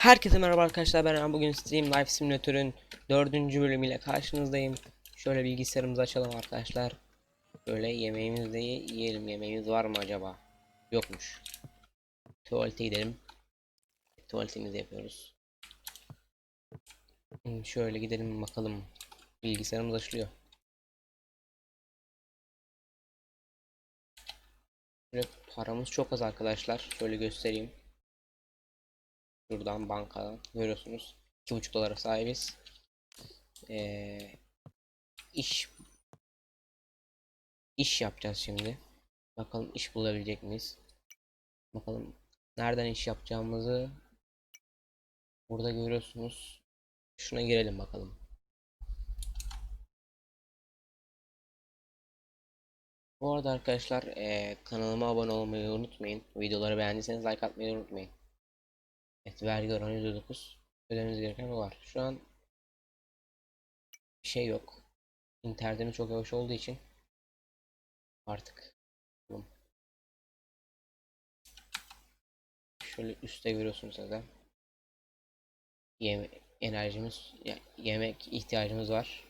Herkese merhaba arkadaşlar ben bugün Stream Life Simulator'ın dördüncü bölümüyle karşınızdayım. Şöyle bilgisayarımızı açalım arkadaşlar. Böyle yemeğimizi yiyelim. Yemeğimiz var mı acaba? Yokmuş. Tuvalete gidelim. Tuvaletimizi yapıyoruz. Hmm, Şöyle gidelim bakalım. Bilgisayarımız açılıyor. Böyle paramız çok az arkadaşlar. Şöyle göstereyim. Şuradan bankadan görüyorsunuz. 2,5 dolara sahibiz. Ee, iş iş yapacağız şimdi. Bakalım iş bulabilecek miyiz? Bakalım nereden iş yapacağımızı burada görüyorsunuz. Şuna girelim bakalım. Bu arada arkadaşlar ee, kanalıma abone olmayı unutmayın. Videoları beğendiyseniz like atmayı unutmayın. Evet vergi oranı %9. Ödemeniz gereken o var. Şu an bir şey yok. İnternetim çok yavaş olduğu için artık şöyle üstte görüyorsunuz zaten. Yeme enerjimiz ya yemek ihtiyacımız var.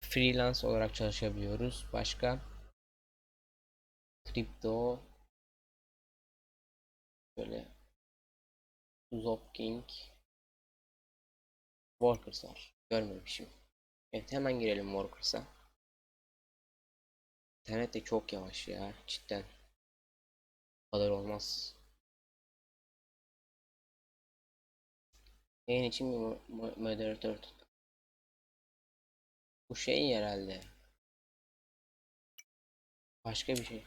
Freelance olarak çalışabiliyoruz. Başka kripto böyle Zopking Workers var. Görmemişim. Evet hemen girelim Workers'a. İnternet de çok yavaş ya cidden. Bu kadar olmaz. Yayın için bir mo- mo- moderatör tut. Bu şey herhalde. Başka bir şey.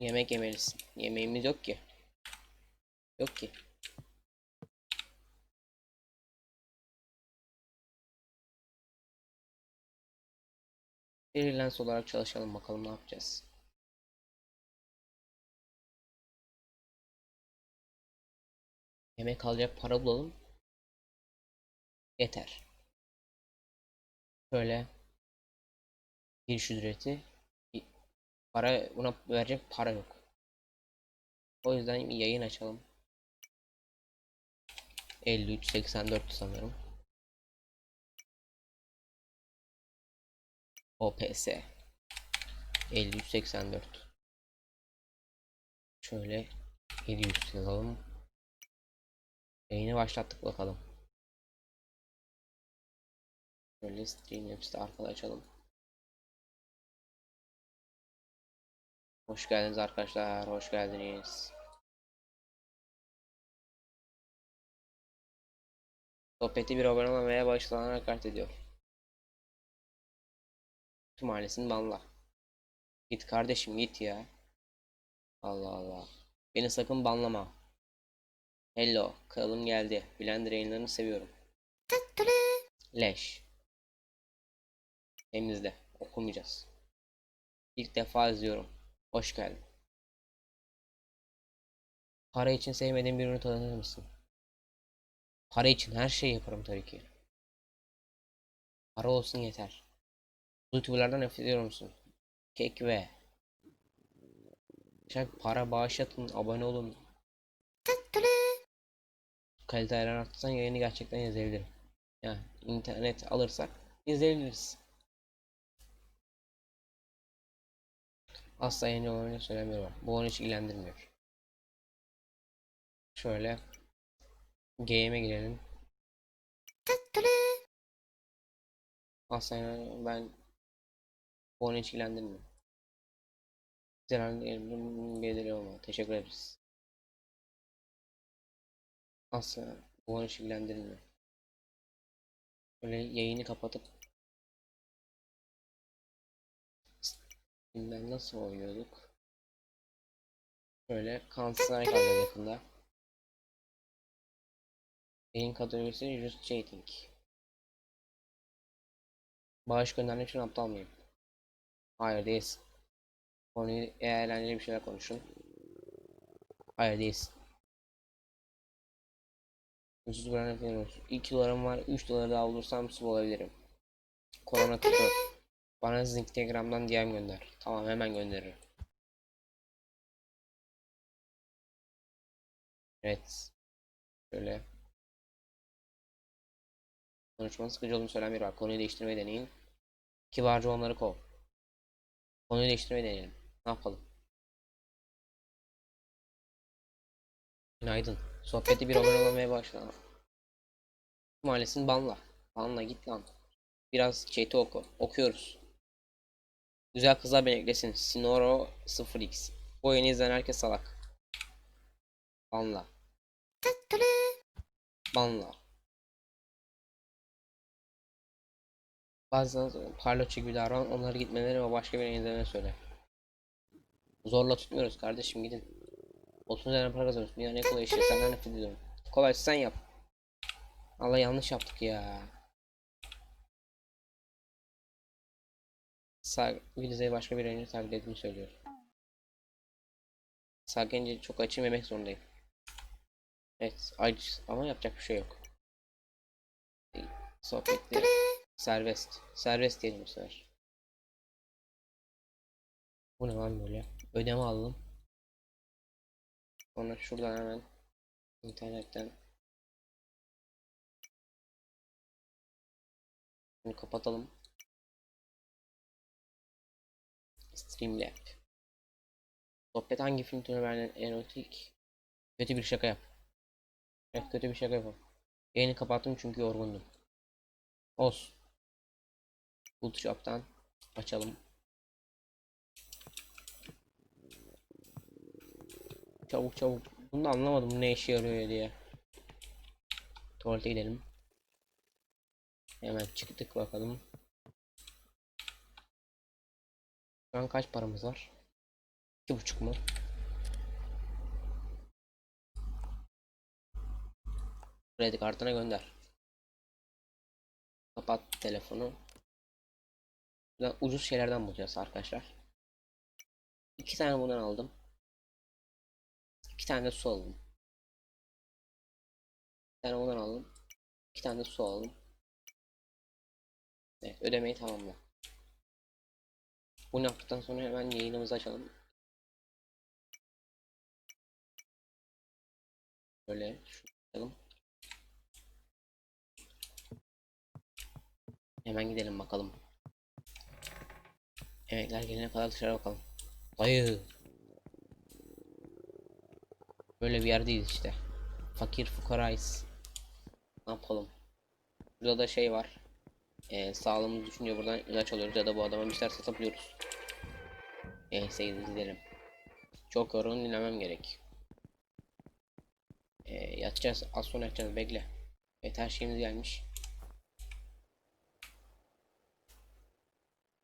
Yemek yemelisin. Yemeğimiz yok ki. Yok ki. Freelance olarak çalışalım bakalım ne yapacağız. Yemek alacak para bulalım. Yeter. Şöyle giriş ücreti para buna verecek para yok. O yüzden yayın açalım. 53 84 sanırım. OPS 53 84 Şöyle 700 yazalım. Yayını başlattık bakalım. Şöyle Streamlabs'te arkada açalım. Hoş geldiniz arkadaşlar, hoş geldiniz. Sohbeti bir abone olmaya başlanarak kart ediyor. Tüm ailesini banla. Git kardeşim git ya. Allah Allah. Beni sakın banlama. Hello, kralım geldi. Blender yayınlarını seviyorum. Leş. Temizle. Okumayacağız. İlk defa izliyorum. Hoş geldin. Para için sevmediğin birini tanır mısın? Para için her şeyi yaparım tabii ki. Para olsun yeter. YouTuber'lardan nefret ediyor musun? Kek ve Şak para bağış atın, abone olun. Kalite ayran arttırsan yayını gerçekten izleyebilirim. Yani internet alırsak izleyebiliriz. Asla yeni olmayı söylemiyorum. Bu onu hiç ilgilendirmiyor. Şöyle game'e girelim. Asla yani ben onu hiç ilgilendirmiyor. Güzel geliri olma. Teşekkür ederiz. Asla bu onu ilgilendirmiyor. Böyle yayını kapatıp Bilmem nasıl oynuyorduk. Şöyle Counter Strike yakında. Yayın kategorisi Just Chatting. Bağış göndermek için aptal mıyım? Hayır değilsin. Konuyu eğlenceli bir şeyler konuşun. Hayır değilsin. Ünsüz brand yapıyoruz. 2 dolarım var. 3 doları daha bulursam sub olabilirim. Korona tutuyor. Bana Instagram'dan DM gönder. Tamam hemen gönderirim. Evet. Şöyle. Konuşmanın sıkıcı olduğunu söyleyen biri var. Konuyu değiştirmeyi deneyin. Kibarca onları kov. Konuyu değiştirmeyi deneyelim. Ne yapalım? Günaydın. Sohbeti bir olmaya başla. Mahallesini banla. Banla git lan. Biraz chat'i oku. Okuyoruz. Güzel kızlar beni eklesin. Sinoro 0x. Bu oyunu izleyen herkes salak. Banla. Banla. Bazen parlaçı gibi davran, onları gitmeleri ve başka birine izlemeni söyle. Zorla tutmuyoruz kardeşim gidin. 30 tane para kazanıyorsun. Ya ne kolay iş ya senden nefret ediyorum. Kolay sen yap. Allah yanlış yaptık ya. Sağ Viliza'yı başka bir oyuncu takip ettiğini söylüyor. Sağ gelince çok açım yemek zorundayım. Evet aç ama yapacak bir şey yok. Sohbetli serbest. Serbest diyelim bu sefer. Bu ne lan böyle? Ödeme aldım. Sonra şuradan hemen internetten bunu kapatalım. Streamlab. Sohbet hangi film türü verilen erotik? Kötü bir şaka yap. Evet kötü bir şaka yapalım. Yayını kapattım çünkü yorgundum. Olsun. Photoshop'tan açalım. Çabuk çabuk. Bunu da anlamadım ne işe yarıyor diye. Tuvalete gidelim. Hemen çıktık bakalım. Şu an kaç paramız var? İki buçuk mu? Kredi kartına gönder. Kapat telefonu. Ucuz şeylerden bulacağız arkadaşlar. İki tane bundan aldım. İki tane de su aldım. Bir tane bundan aldım. İki tane de su aldım. Evet ödemeyi tamamla. Bunu yaptıktan sonra hemen yayınımızı açalım. Böyle açalım. Hemen gidelim bakalım. Emekler gelene kadar dışarı bakalım. Dayı. Böyle bir yerdeyiz işte. Fakir fukarayız. Ne yapalım? Burada da şey var. Ee, sağlığımızı düşünce buradan ilaç alıyoruz ya da bu adama bir şeyler satabiliyoruz. Neyse gidelim. Çok yorgun dinlemem gerek. Ee, yatacağız. Az sonra yatacağız. Bekle. Evet her şeyimiz gelmiş.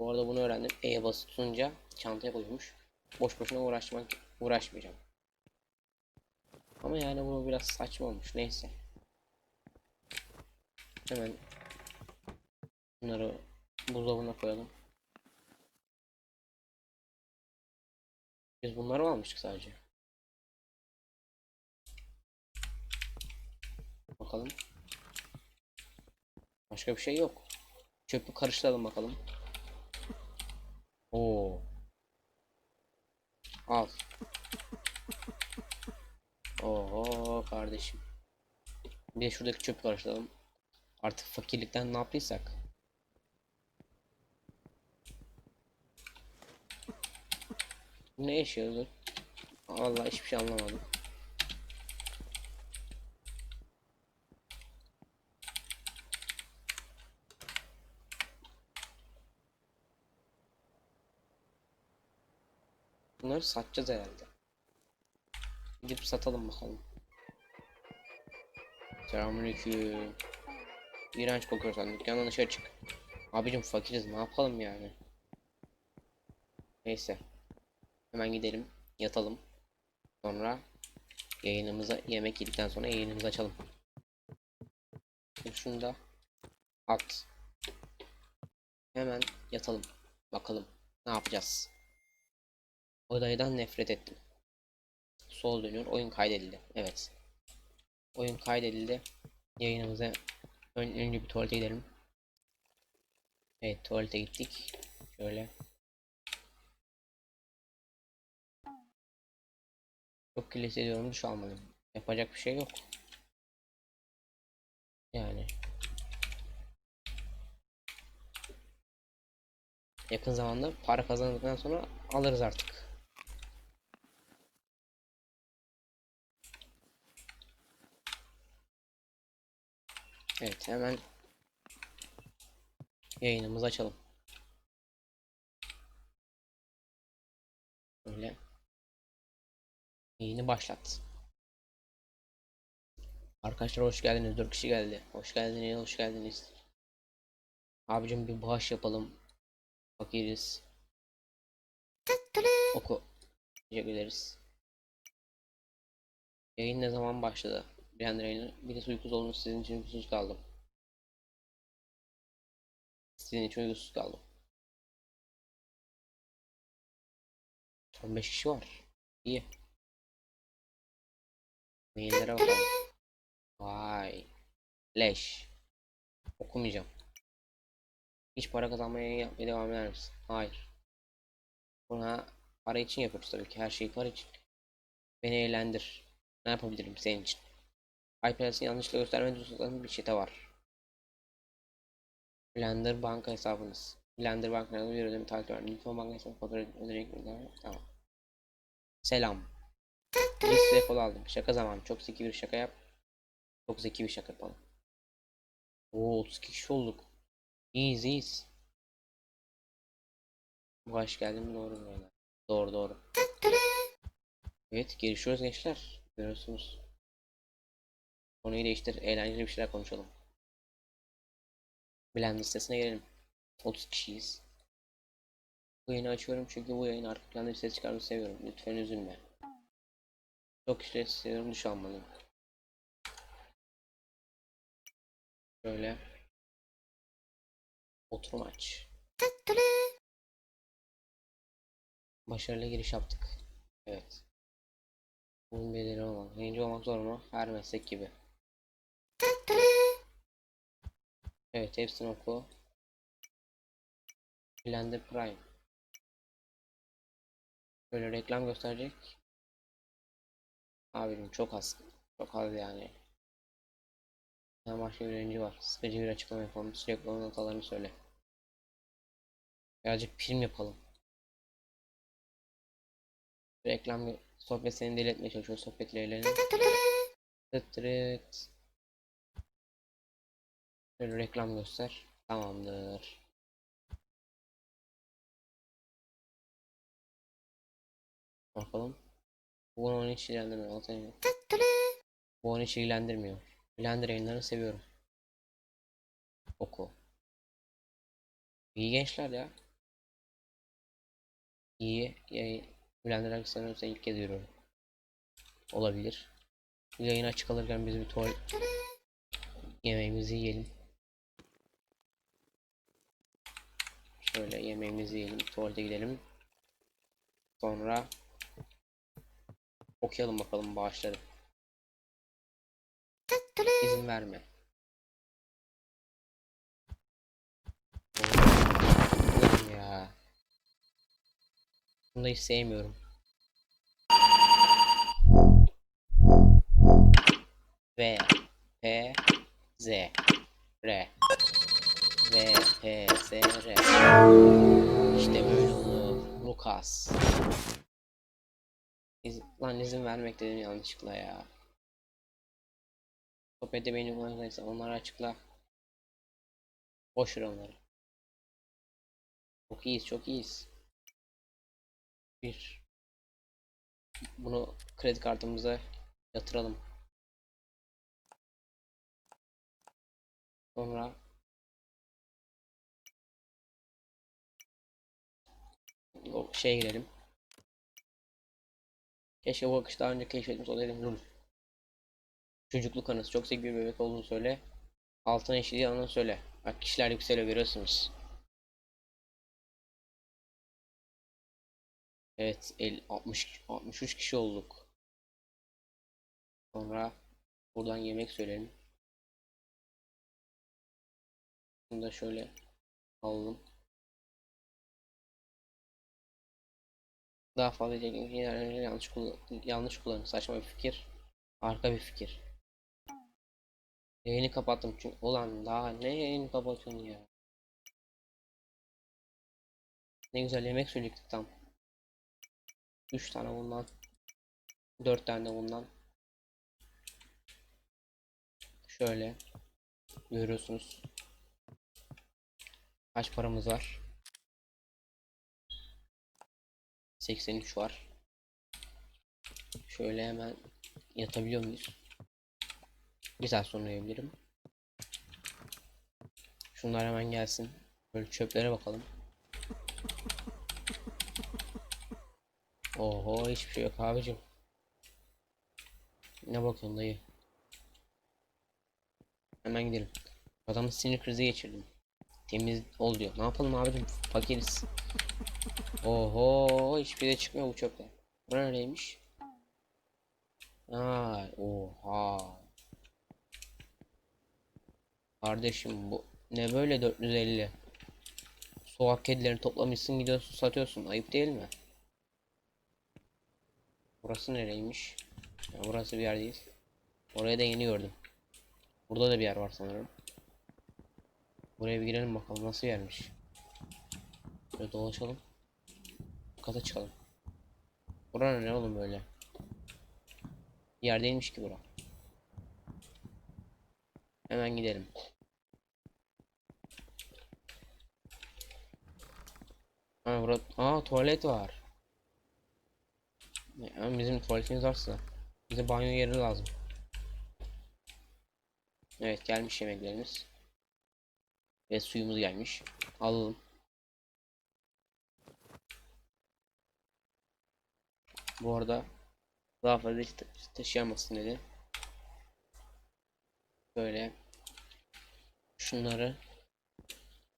Bu arada bunu öğrendim. E'ye basıp tutunca çantaya koymuş. Boş boşuna uğraşmak uğraşmayacağım. Ama yani bu biraz saçma olmuş. Neyse. Hemen bunları buzdolabına koyalım. Biz bunları mı almıştık sadece? Bakalım. Başka bir şey yok. Çöpü karıştıralım bakalım. Oo. Al. Oo kardeşim. Bir de şuradaki çöpü karıştıralım. Artık fakirlikten ne yaptıysak. Ne yaşıyordu? Vallahi hiçbir şey anlamadım. Satacağız herhalde. Gidip satalım bakalım. Selamünaleyküm. İğrenç kokuyor sen dükkandan dışarı çık. Abicim fakiriz ne yapalım yani. Neyse. Hemen gidelim yatalım. Sonra yayınımıza yemek yedikten sonra yayınımızı açalım. Şunu da at. Hemen yatalım. Bakalım ne yapacağız. Odaydan nefret ettim. Sol dönüyor. Oyun kaydedildi. Evet. Oyun kaydedildi. Yayınımıza ön, önce bir tuvalete gidelim. Evet tuvalete gittik. Şöyle. Çok kirli hissediyorum. Duş almalıyım. Yapacak bir şey yok. Yani. Yakın zamanda para kazandıktan sonra alırız artık. Evet hemen yayınımızı açalım. Böyle yayını başlat. Arkadaşlar hoş geldiniz. 4 kişi geldi. Hoş geldiniz, hoş geldiniz. Abicim bir bağış yapalım. Fakiriz. Oku. Teşekkür ederiz. Yayın ne zaman başladı? Blender yayını. Birisi uykusuz olmuş sizin için uykusuz kaldım. Sizin için uykusuz kaldım. 15 kişi var. İyi. Maillere bakalım. Vay. Leş. Okumayacağım. Hiç para kazanmaya yapmaya devam eder misin? Hayır. Buna para için yapıyoruz tabii ki. Her şeyi para için. Beni eğlendir. Ne yapabilirim senin için? iPad'si yanlışlıkla gösterme düzenli bir çete var. Blender banka hesabınız. Blender banka bir ödeme takip var. Lütfen banka hesabı fatura ödenecek mi? Tamam. Selam. Bir size kol aldım. Şaka zamanı. Çok zeki bir şaka yap. Çok zeki bir şaka yapalım. Oo 32 kişi olduk. İyiyiz iyiyiz. Hoş geldin doğru böyle. Doğru doğru. Evet gelişiyoruz gençler. Görüyorsunuz. Konuyu değiştir. Eğlenceli bir şeyler konuşalım. Bilen listesine gelelim. 30 kişiyiz. Bu yayını açıyorum çünkü bu yayın arka planda bir ses çıkarmayı seviyorum. Lütfen üzülme. Çok işte seviyorum duş almalıyım. Şöyle. Oturum aç. Başarılı giriş yaptık. Evet. Bunun bedeli olmalı. Yayıncı olmak zor mu? Her meslek gibi. Evet hepsini oku. Blender Prime. Böyle reklam gösterecek. Abim çok az. Çok az yani. Hemen başka bir oyuncu var. Sıkıcı bir açıklama yapalım. Sürekli onun hatalarını söyle. Birazcık film yapalım. Reklam sohbet seni deli etmeye çalışıyor. Sohbetle eğlenelim. Tıt Şöyle reklam göster. Tamamdır. Bakalım. Bu onu hiç ilgilendirmiyor. Bu onu hiç ilgilendirmiyor. Blender yayınlarını seviyorum. Oku. İyi gençler ya. İyi yayın. Blender aksanırsa ilk kez görüyorum. Olabilir. Yayın açık alırken biz bir tuvalet yemeğimizi yiyelim. Şöyle yemeğimizi yiyelim. Tuvalete gidelim. Sonra okuyalım bakalım bağışları. İzin verme. Ya. Bunu da hiç sevmiyorum. V P Z R V P Z R İşte böyle olur. Lucas. İz lan izin vermek dedim yanlışlıkla ya. Sohbette beni kullanacaksa onları açıkla. Boş onları. Çok iyiyiz, çok iyiyiz. Bir. Bunu kredi kartımıza yatıralım. Sonra şeye girelim. Keşke bu akış daha önce keşfetmiş olaydım. Lul. Çocukluk anısı. Çok zeki bir bebek olduğunu söyle. Altına eşitliği anını söyle. Bak kişiler yükseliyor görüyorsunuz. Evet, el 60 63 kişi olduk. Sonra buradan yemek söyleyelim. Bunu da şöyle alalım. Daha fazla yanlış kullan yanlış kullanın saçma bir fikir. Harika bir fikir. Yayını kapattım çünkü ulan daha ne yayını kapatıyorsun ya. Ne güzel yemek söyledik tam. 3 tane bundan. 4 tane bundan. Şöyle görüyorsunuz. Kaç paramız var? 83 var. Şöyle hemen yatabiliyor muyuz? Bir saat sonra uyuyabilirim. Şunlar hemen gelsin. Böyle çöplere bakalım. Oho hiçbir şey yok abicim. Ne bakıyorsun dayı? Hemen gidelim. Adamın sinir krizi geçirdim. Temiz ol diyor. Ne yapalım abicim? Fakiriz. Oho hiçbir şey çıkmıyor bu çöpten. Bura neymiş? Aa, oha. Kardeşim bu ne böyle 450? Sokak kedilerini toplamışsın gidiyorsun satıyorsun. Ayıp değil mi? Burası nereymiş? Ya burası bir yer değil. Oraya da yeni gördüm. Burada da bir yer var sanırım. Buraya bir girelim bakalım nasıl yermiş. Böyle dolaşalım. Kata çıkalım. Bura ne oğlum böyle? Yer değilmiş ki bura. Hemen gidelim. Ha burada aa tuvalet var. Ya, bizim tuvaletimiz varsa bize banyo yeri lazım. Evet gelmiş yemeklerimiz. Ve suyumuz gelmiş. Alalım. Bu arada daha fazla taşıyamazsın dedi. Böyle şunları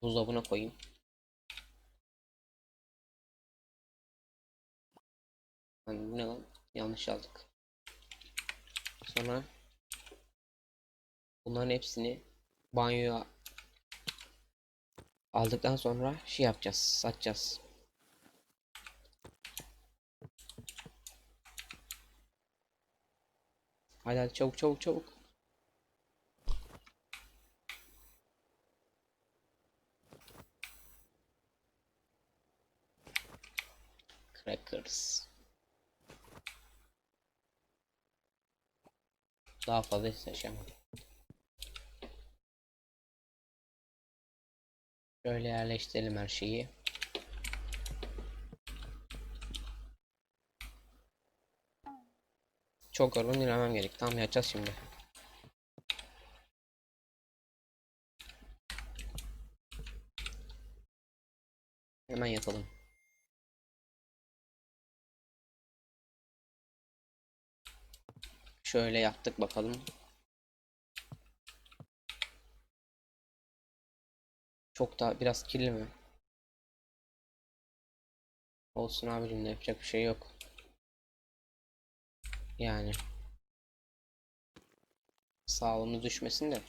buzdolabına koyayım. Lan bu ne lan? Yanlış aldık. Sonra bunların hepsini banyoya aldıktan sonra şey yapacağız, satacağız. Hadi hadi çabuk çabuk çabuk. Crackers. Daha fazla seçemem. Şöyle yerleştirelim her şeyi. Çok yorgun dinlemem gerek. Tamam yatacağız şimdi. Hemen yatalım. Şöyle yaptık bakalım. Çok da biraz kirli mi? Olsun abicim de yapacak bir şey yok. Yani. Sağlığımız düşmesin de.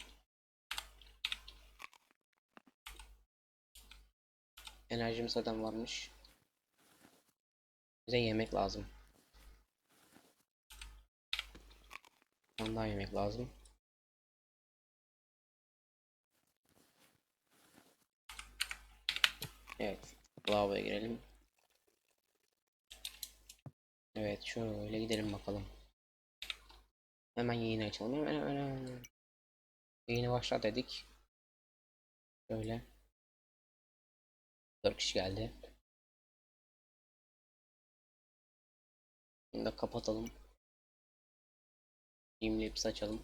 Enerjimiz zaten varmış. Bize yemek lazım. Daha yemek lazım. Evet. Lavaboya girelim. Evet şöyle gidelim bakalım. Hemen yayını açalım. Hemen hemen hemen. Yayını başlat dedik. Şöyle. 4 kişi geldi. Şimdi de kapatalım. Teamlabs açalım.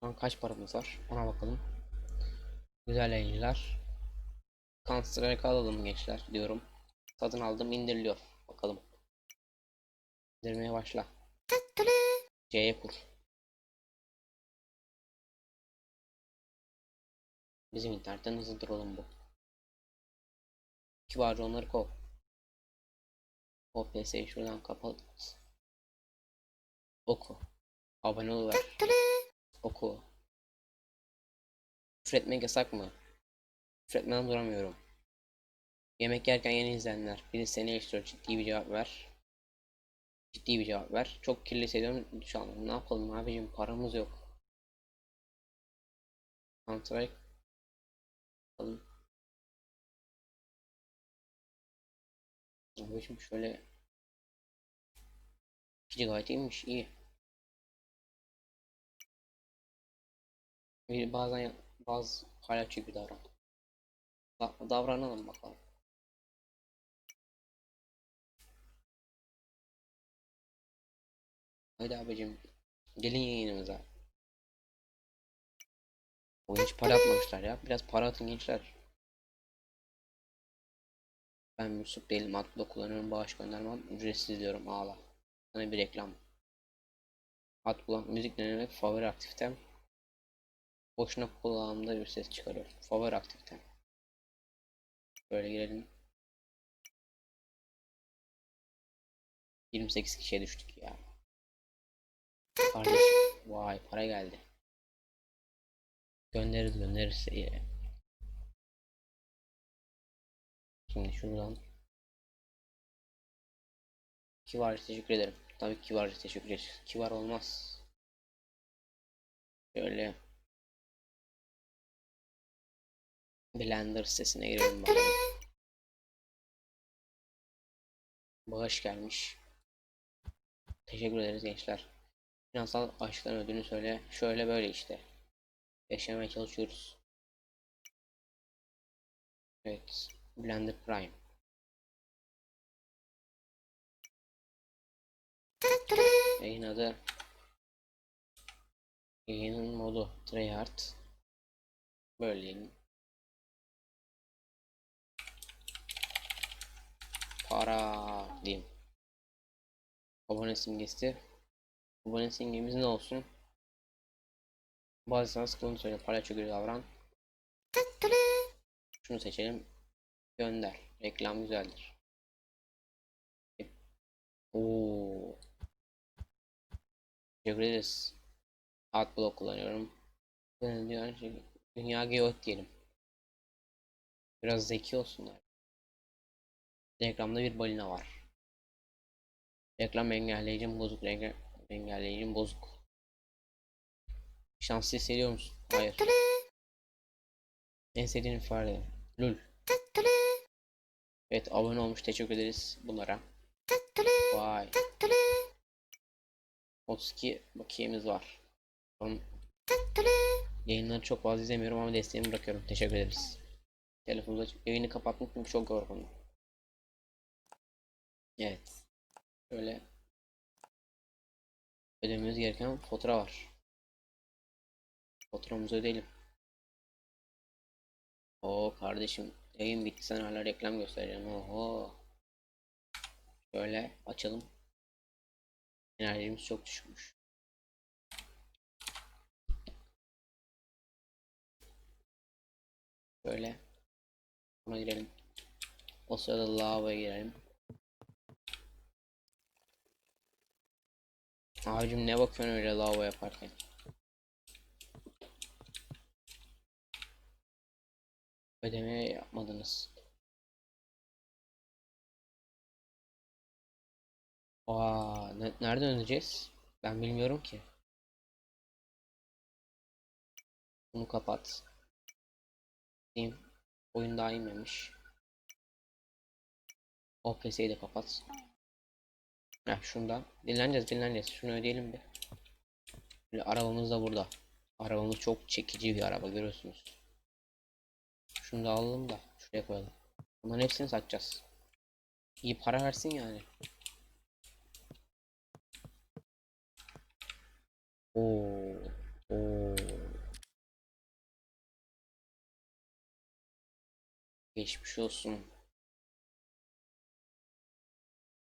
Şu an kaç paramız var? Ona bakalım. Güzel yayıncılar. Counter Strike alalım gençler diyorum. Satın aldım indiriliyor. Bakalım. İndirmeye başla. C'ye kur. Bizim internetten hızlıdır oğlum bu. Kibarca onları kov. O PS'yi şuradan kapat. Oku. Abone ol ver. Oku. Küfretmek yasak mı? Küfretmeden duramıyorum. Yemek yerken yeni izleyenler. Biri seni eleştiriyor ciddi bir cevap ver. Ciddi bir cevap ver. Çok kirli hissediyorum. Duş almam. Ne yapalım abicim paramız yok. Counter Bakalım. Abicim şöyle 2 GB iyiymiş iyi. Bir bazen bazı palyaço gibi davran. Da- davranalım bakalım. Haydi abicim gelin yayınımıza. O hiç para atmamışlar ya. Biraz para atın gençler. Ben Müslük değilim. Adblock kullanıyorum. Bağış göndermem. Ücretsiz diyorum. Ağla. Sana bir reklam. Adblock müzik dinlemek favori aktivitem. Boşuna kulağımda bir ses çıkarıyor. Favori aktivitem. Böyle girelim. 28 kişiye düştük ya. Kardeşim. Vay para geldi. Göndeririz göndeririz. iyi. Şimdi şuradan. Kivar teşekkür ederim. Tabii kivar teşekkür ederiz. Kivar olmaz. Şöyle. Blender sitesine girelim bakalım. Bağış gelmiş. Teşekkür ederiz gençler. Finansal açlıktan ödünü söyle. Şöyle böyle işte. Yaşamaya çalışıyoruz. Evet. Blender Prime. Yayın adı. Yayının modu. Tryhard. Böyle. Para diyeyim. Abone simgesi. Abone simgemiz ne olsun? Bazı sana sıkıntı söyle. Palyaço gibi davran. Şunu seçelim. Gönder. Reklam güzeldir. Oo. Teşekkür ederiz. Adblock kullanıyorum. Şey, Dünya Geot diyelim. Biraz zeki olsunlar. Reklamda bir balina var. Reklam engelleyicim bozuk. Reklam engelleyicim bozuk. Şanslı hissediyor musun? Hayır. En sevdiğin ifade. Lul. Evet abone olmuş teşekkür ederiz bunlara. Vay. 32 bakiyemiz var. Tamam. Yayınları çok fazla izlemiyorum ama desteğimi bırakıyorum. Teşekkür ederiz. Telefonunuzu açıp yayını kapatmak çünkü çok yorgunum. Evet. Şöyle ödememiz gereken fatura var. Faturamızı ödeyelim. Oo kardeşim yayın bitti sen hala reklam göstereceğim. Oho. Şöyle açalım. Enerjimiz çok düşmüş. Böyle. Buna girelim. O sırada lavaboya girelim. Abicim ne bakıyorsun öyle lavabo yaparken? Ödeme yapmadınız. Aa, ne- nereden ödeyeceğiz? Ben bilmiyorum ki. Bunu kapat. Diyeyim. Oyun daha inmemiş. OPS'yi de kapat. Heh, şundan. Dinleneceğiz dinleneceğiz. Şunu ödeyelim bir. Böyle arabamız da burada. Arabamız çok çekici bir araba görüyorsunuz. Şunu da alalım da şuraya koyalım. Bunların hepsini satacağız. İyi para versin yani. Oo. Oo. Geçmiş olsun.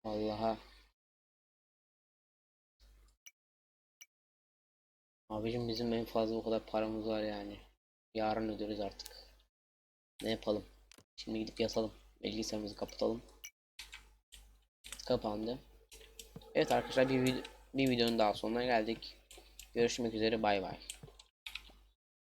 Allah'a. Abicim bizim en fazla o kadar paramız var yani. Yarın öderiz artık. Ne yapalım? Şimdi gidip yasalım. Bilgisayarımızı kapatalım. Kapandı. Evet arkadaşlar bir, vid bir videonun daha sonuna geldik. Görüşmek üzere bay bay.